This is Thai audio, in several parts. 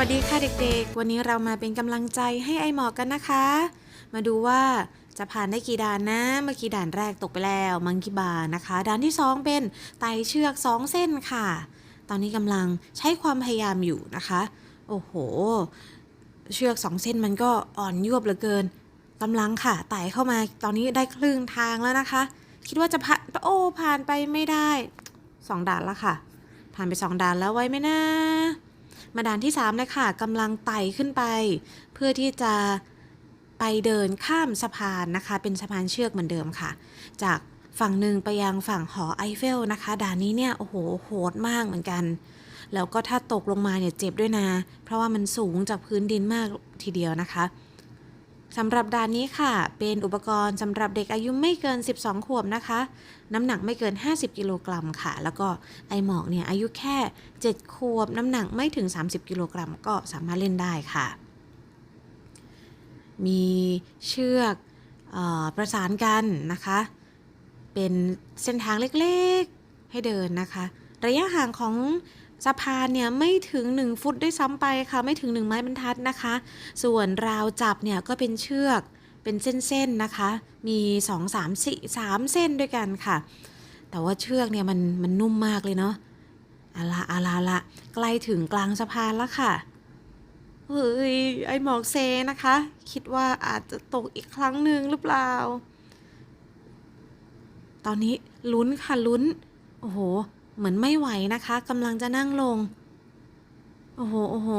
วัสดีค่ะเด็กๆ วันนี้เรามาเป็นกำลังใจให้ไอหมอกกันนะคะ มาดูว่าจะผ่านได้กี่ด่านนะ เมื่อกี้ด่านแรกตกไปแล้ว มังคีบานะคะ ด่านที่ 2 เป็นไตเชือก 2 เส้นค่ะ ตอนนี้กำลังใช้ความพยายามอยู่นะคะ โอ้โห เชือก 2 เส้นมันก็อ่อนยวบเหลือเกินกำลังค่ะ ไต่เข้ามา ตอนนี้ได้ครึ่งทางแล้วนะคะ คิดว่าจะผ่าน โอ้ ผ่านไปไม่ได้สองด่านแล้วค่ะ ผ่านไปสองด่านแล้วไว้ไหมนะ มาด่านที่3เลยค่ะกำลังไต่ขึ้นไป เพื่อที่จะไปเดินข้ามสะพานนะคะ เป็นสะพานเชือกเหมือนเดิมค่ะ จากฝั่งหนึ่งไปยังฝั่งหอไอเฟลนะคะ ด่านนี้เนี่ยโอ้โหโหดมากเหมือนกัน แล้วก็ถ้าตกลงมาเนี่ยเจ็บด้วยนะ เพราะว่ามันสูงจากพื้นดินมากทีเดียวนะคะ สำหรับด่านนี้ค่ะ เป็นอุปกรณ์สำหรับเด็กอายุไม่เกิน 12 ขวบนะคะ น้ำหนักไม่เกิน 50 กิโลกรัมค่ะ แล้วก็ไอหมอกเนี่ยอายุแค่ 7 ขวบ น้ำหนักไม่ถึง 30 กิโลกรัมก็สามารถเล่นได้ค่ะ มีเชือกออประสานกันนะคะ เป็นเส้นทางเล็กๆให้เดินนะคะ ระยะห่างของสะพานเนี่ยไม่ถึง 1 ฟุตด้วยซ้ำไปค่ะ ไม่ถึง 1 ไม้บรรทัดนะคะ ส่วนราวจับเนี่ยก็เป็นเชือกเป็นเส้นๆนะคะ มี2 3 4 3เส้นด้วยกันค่ะ แต่ว่าเชือกเนี่ยมันมันนุ่มมากเลยเนาะอาละอาละละใกล้ถึงกลางสะพานแล้วค่ะเฮ้ยไอหมอกเซนะคะ คิดว่าอาจจะตกอีกครั้งหนึ่งหรือเปล่า ตอนนี้ลุ้นค่ะลุ้น โอ้โห เหมือนไม่ไหวนะคะกำลังจะนั่งลง โอ้โหโอ้โห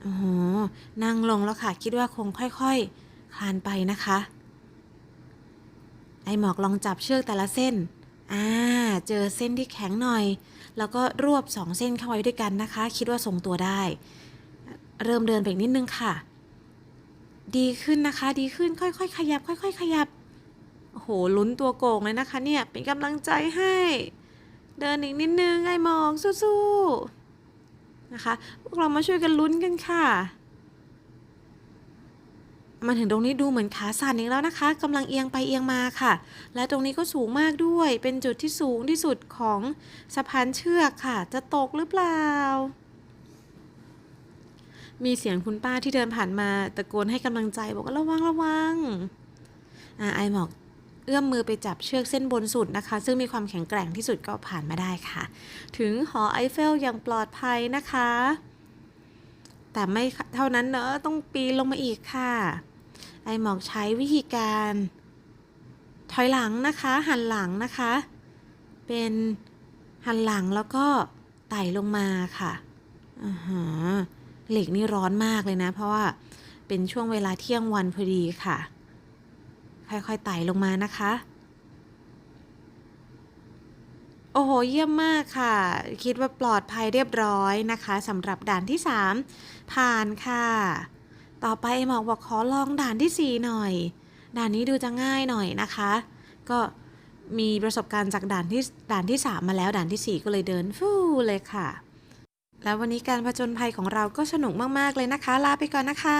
โอ้โหนั่งลงแล้วค่ะ คิดว่าคงค่อยๆ คลานไปนะคะ ไอหมอกลองจับเชือกแต่ละเส้น อ่า เจอเส้นที่แข็งหน่อย แล้วก็รวบสองเส้นเข้าไว้ด้วยกันนะคะ คิดว่าทรงตัวได้ เริ่มเดินไปนิดนึงค่ะ ดีขึ้นนะคะ ดีขึ้นค่อยๆ ขยับ ค่อย ๆ ขยับ โอ้โหลุ้นตัวโกงเลยนะคะเนี่ย เป็นกำลังใจให้ เดินอีกนิดนึงไอหมอกสู้ๆนะคะ พวกเรามาช่วยกันลุ้นกันค่ะ มาถึงตรงนี้ดูเหมือนขาสั่นอีกแล้วนะคะกำลังเอียงไปเอียงมาค่ะ และตรงนี้ก็สูงมากด้วย เป็นจุดที่สูงที่สุดของสะพานเชือกค่ะ จะตกหรือเปล่า มีเสียงคุณป้าที่เดินผ่านมาตะโกนให้กำลังใจบอกว่าระวังระวังอ่าไอหมอก เอื้อมมือไปจับเชือกเส้นบนสุดนะคะ ซึ่งมีความแข็งแกร่งที่สุดก็ผ่านมาได้ค่ะ ถึงหอไอเฟลอย่างปลอดภัยนะคะ แต่ไม่เท่านั้นเนอะต้องปีนลงมาอีกค่ะ ไอหมอกใช้วิธีการ ถอยหลังนะคะ หันหลังนะคะ เป็นหันหลังแล้วก็ไต่ลงมาค่ะอ่าฮะเหล็กนี่ร้อนมากเลยนะ เพราะว่าเป็นช่วงเวลาเที่ยงวันพอดีค่ะ ค่อยๆไต่ลงมานะคะ โอ้โห เยี่ยมมากค่ะ คิดว่าปลอดภัยเรียบร้อยนะคะสำหรับด่านที่ 3 ผ่านค่ะ ต่อไปหมอกบอกขอลองด่านที่ 4 หน่อย ด่านนี้ดูจะง่ายหน่อยนะคะ ก็มีประสบการณ์จากด่านที่ด่านที่ 3 มาแล้วด่านทีสี่4 ก็เลยเดินฟู่เลยค่ะ แล้ววันนี้การผจญภัยของเราก็สนุกมาก ๆ เลยนะคะ ลาไปก่อนนะคะ